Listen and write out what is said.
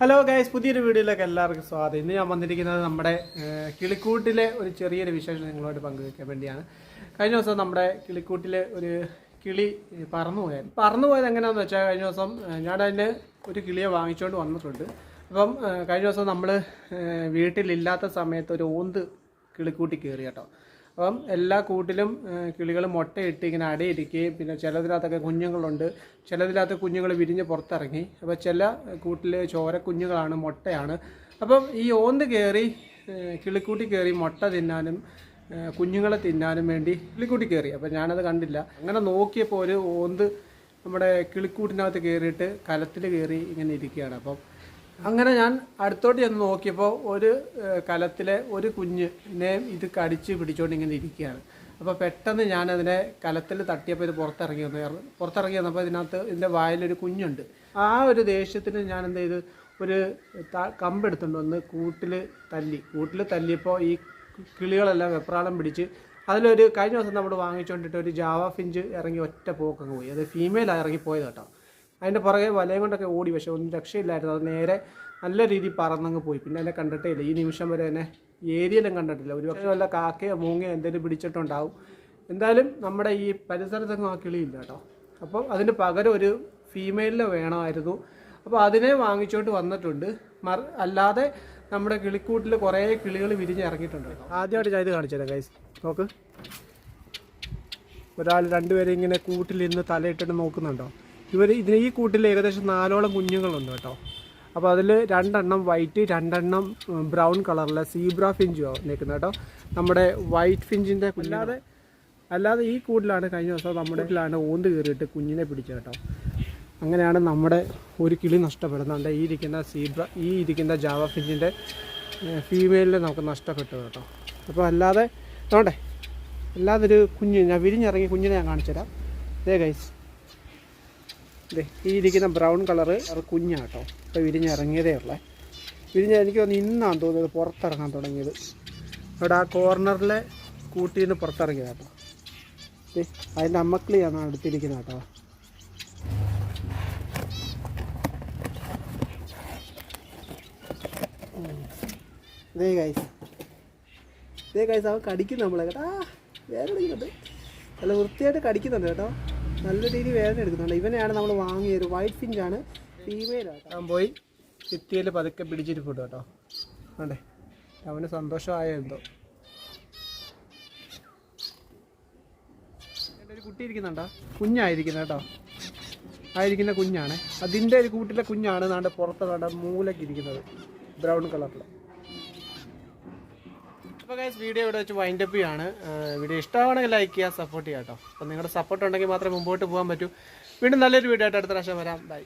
Hello guys പുതിയൊരു വീഡിയോയിലേക്ക് എല്ലാവർക്കും സ്വാഗതം. ഇന്ന് ഞാൻ വന്നിരിക്കുന്നത് നമ്മുടെ കിളിക്കൂട്ടിലെ ഒരു ചെറിയൊരു വിശേഷം നിങ്ങളോട് പങ്കുവെക്കാൻ വേണ്ടിയാണ്. കഴിഞ്ഞ ദിവസം നമ്മുടെ കിളിക്കൂട്ടിലെ ഒരു കിളി പറന്നു പോയായിരുന്നു. പറന്നു പോയത് എങ്ങനെയാണെന്ന് വെച്ചാൽ കഴിഞ്ഞ ദിവസം ഞാൻ അതിന് ഒരു കിളിയെ വാങ്ങിച്ചുകൊണ്ട് വന്നിട്ടുണ്ട്. അപ്പം കഴിഞ്ഞ ദിവസം നമ്മൾ വീട്ടിലില്ലാത്ത സമയത്ത് ഒരു ഓന്ത് കിളിക്കൂട്ടി കയറി കേട്ടോ. അപ്പം എല്ലാ കൂട്ടിലും കിളികൾ മുട്ടയിട്ട് ഇങ്ങനെ അടയിരിക്കുകയും പിന്നെ ചിലതിനകത്തൊക്കെ കുഞ്ഞുങ്ങളുണ്ട്. ചിലതിനകത്ത് കുഞ്ഞുങ്ങൾ വിരിഞ്ഞ് പുറത്തിറങ്ങി. അപ്പോൾ ചില കൂട്ടിൽ ചോര കുഞ്ഞുങ്ങളാണ് മുട്ടയാണ്. അപ്പം ഈ ഓന്ത് കയറി കിളിക്കൂട്ടി കയറി മുട്ട തിന്നാനും കുഞ്ഞുങ്ങളെ തിന്നാനും വേണ്ടി കിളിക്കൂട്ടി കയറി. അപ്പം ഞാനത് കണ്ടില്ല. അങ്ങനെ നോക്കിയപ്പോൾ ഒരു ഓന്ത് നമ്മുടെ കിളിക്കൂട്ടിനകത്ത് കയറിയിട്ട് കലത്തിൽ കയറി ഇങ്ങനെ ഇരിക്കുകയാണ്. അപ്പം അങ്ങനെ ഞാൻ അടുത്തോട്ട് ചെന്ന് നോക്കിയപ്പോൾ ഒരു കലത്തിലെ ഒരു കുഞ്ഞിനെ ഇത് കടിച്ച് പിടിച്ചുകൊണ്ട് ഇങ്ങനെ ഇരിക്കുകയാണ്. അപ്പോൾ പെട്ടെന്ന് ഞാൻ അതിനെ കലത്തിൽ തട്ടിയപ്പോൾ ഇത് പുറത്തിറങ്ങി വന്നു. പുറത്തിറങ്ങി വന്നപ്പോൾ ഇതിനകത്ത് ഇതിന്റെ വായിലൊരു കുഞ്ഞുണ്ട്. ആ ഒരു ദേഷ്യത്തിന് ഞാൻ എന്ത് ചെയ്ത്? ഒരു കമ്പെടുത്തുണ്ട് വന്ന് കൂട്ടിൽ തല്ലി. കൂട്ടിൽ തല്ലിയപ്പോൾ ഈ കിളികളെല്ലാം വെപ്രാളം പിടിച്ച് അതിലൊരു കഴിഞ്ഞ ദിവസം നമ്മൾ വാങ്ങിച്ചുകൊണ്ടിട്ട് ഒരു ജാവ ഫിഞ്ച് ഇറങ്ങി ഒറ്റ പോക്കങ്ങ് പോയി. അത് ഫീമെയിലാണ് ഇറങ്ങി പോയത് കേട്ടോ. അതിന്റെ പുറകെ വലയം കൊണ്ടൊക്കെ ഓടി പക്ഷേ ഒന്നും രക്ഷയില്ലായിരുന്നു. അത് നേരെ നല്ല രീതിയിൽ പറന്നങ്ങ് പോയി. പിന്നെ അതിനെ കണ്ടിട്ടേ ഇല്ല. ഈ നിമിഷം വരെ തന്നെ ഏരിയയിലും കണ്ടിട്ടില്ല. ഒരു പക്ഷേ വല്ല കാക്കയോ മൂങ്ങയോ എന്തെങ്കിലും പിടിച്ചിട്ടുണ്ടാവും. എന്തായാലും നമ്മുടെ ഈ പരിസരത്തൊന്നും ആ കിളിയില്ല കേട്ടോ. അപ്പോൾ അതിന് പകരം ഒരു ഫീമെയിലിനെ വേണമായിരുന്നു. അപ്പോൾ അതിനെ വാങ്ങിച്ചോണ്ട് വന്നിട്ടുണ്ട്. മർ അല്ലാതെ നമ്മുടെ കിളിക്കൂട്ടിൽ കുറേ കിളികൾ വിരിഞ്ഞ് ഇറങ്ങിയിട്ടുണ്ട്. ആദ്യമായിട്ട് ഞാൻ ഇത് കാണിച്ചു തരാം കൈസ് നോക്ക്. ഒരാൾ രണ്ടുപേരെ ഇങ്ങനെ കൂട്ടിലിരുന്ന് തലയിട്ടിട്ട് നോക്കുന്നുണ്ടോ? ഇവർ ഇതിന് ഈ കൂട്ടിൽ ഏകദേശം നാലോളം കുഞ്ഞുങ്ങളുണ്ട് കേട്ടോ. അപ്പോൾ അതിൽ രണ്ടെണ്ണം വൈറ്റ് രണ്ടെണ്ണം ബ്രൗൺ കളറിലെ സീബ്ര ഫിഞ്ചോ നിൽക്കുന്നത് കേട്ടോ. നമ്മുടെ വൈറ്റ് ഫിഞ്ചിന്റെ അല്ലാതെ അല്ലാതെ ഈ കൂട്ടിലാണ് കഴിഞ്ഞ ദിവസം നമ്മുടെ വീട്ടിലാണ് ഓന്ത് കയറിയിട്ട് കുഞ്ഞിനെ പിടിച്ചത് കേട്ടോ. അങ്ങനെയാണ് നമ്മുടെ ഒരു കിളി നഷ്ടപ്പെടുന്നുണ്ട് ഈ ഇരിക്കുന്ന സീബ്ര ഈ ഇരിക്കുന്ന ജാവ ഫിഞ്ചിന്റെ ഫീമെയിലിനെ നമുക്ക് നഷ്ടപ്പെട്ടു കേട്ടോ. അപ്പോൾ അല്ലാതെ നോട്ടെ അല്ലാതെ ഒരു കുഞ്ഞ് ഞാൻ വിരിഞ്ഞിറങ്ങി കുഞ്ഞിനെ ഞാൻ കാണിച്ചു തരാം ദേ ഗൈസ് ഈ ഇരിക്കുന്ന ബ്രൗൺ കളറ് കുഞ്ഞാട്ടോ. ഇപ്പോൾ വിരിഞ്ഞിറങ്ങിയതേ ഉള്ളേ. വിരിഞ്ഞ എനിക്ക് തോന്നുന്നു ഇന്നാണ് തോന്നിയത് പുറത്തിറങ്ങാൻ തുടങ്ങിയത്. അവിടെ ആ കോർണറിലെ കൂട്ടിൽ നിന്ന് പുറത്തിറങ്ങിയത് കേട്ടോ ദേ അതിന്റെ അമ്മക്കിളിയാണ് അടുത്തിരിക്കുന്നത് കേട്ടോ. ദേ ഗൈസ് ദേ ഗൈസ് അവൻ കടിക്കുന്നു നമ്മളെ കേട്ടോ. വേറെ കടിക്കുന്നുണ്ട് നല്ല വൃത്തിയായിട്ട് കടിക്കുന്നുണ്ട് കേട്ടോ. നല്ല രീതിയിൽ വേദന എടുക്കുന്നുണ്ട്. ഇവനെയാണ് നമ്മൾ വാങ്ങിയത്. വൈറ്റ് ഫിഞ്ചാണ് ഫീമെയിൽ ഞാൻ പോയി ഭിത്തിയിൽ പതുക്കെ പിടിച്ചിട്ട് പോട്ടു കേട്ടോ. അതെ അവന് സന്തോഷമായ എന്തോ ഒരു കുട്ടി ഇരിക്കുന്നുണ്ടോ? കുഞ്ഞായിരിക്കുന്നത് കേട്ടോ. ആയിരിക്കുന്ന കുഞ്ഞാണ്. അതിന്റെ ഒരു കൂട്ടിലെ കുഞ്ഞാണ് നാണ്ട് പുറത്ത് നാണ്ട് മൂലക്കിരിക്കുന്നത് ബ്രൗൺ കളറിൽ അപ്പോൾ ഗൈസ് വീഡിയോ ഇവിടെ വെച്ച് വൈൻഡ് അപ്പ് ചെയ്യാണ്. വീഡിയോ ഇഷ്ടമാണെങ്കിൽ ലൈക്ക് ചെയ്യുക സപ്പോർട്ട് ചെയ്യാം കേട്ടോ. അപ്പോൾ നിങ്ങളുടെ സപ്പോർട്ട് ഉണ്ടെങ്കിൽ മാത്രമേ മുമ്പോട്ട് പോകാൻ പറ്റൂ. വീണ്ടും നല്ലൊരു വീഡിയോ ആയിട്ട് അടുത്ത പ്രാവശ്യം വരാം. ബൈ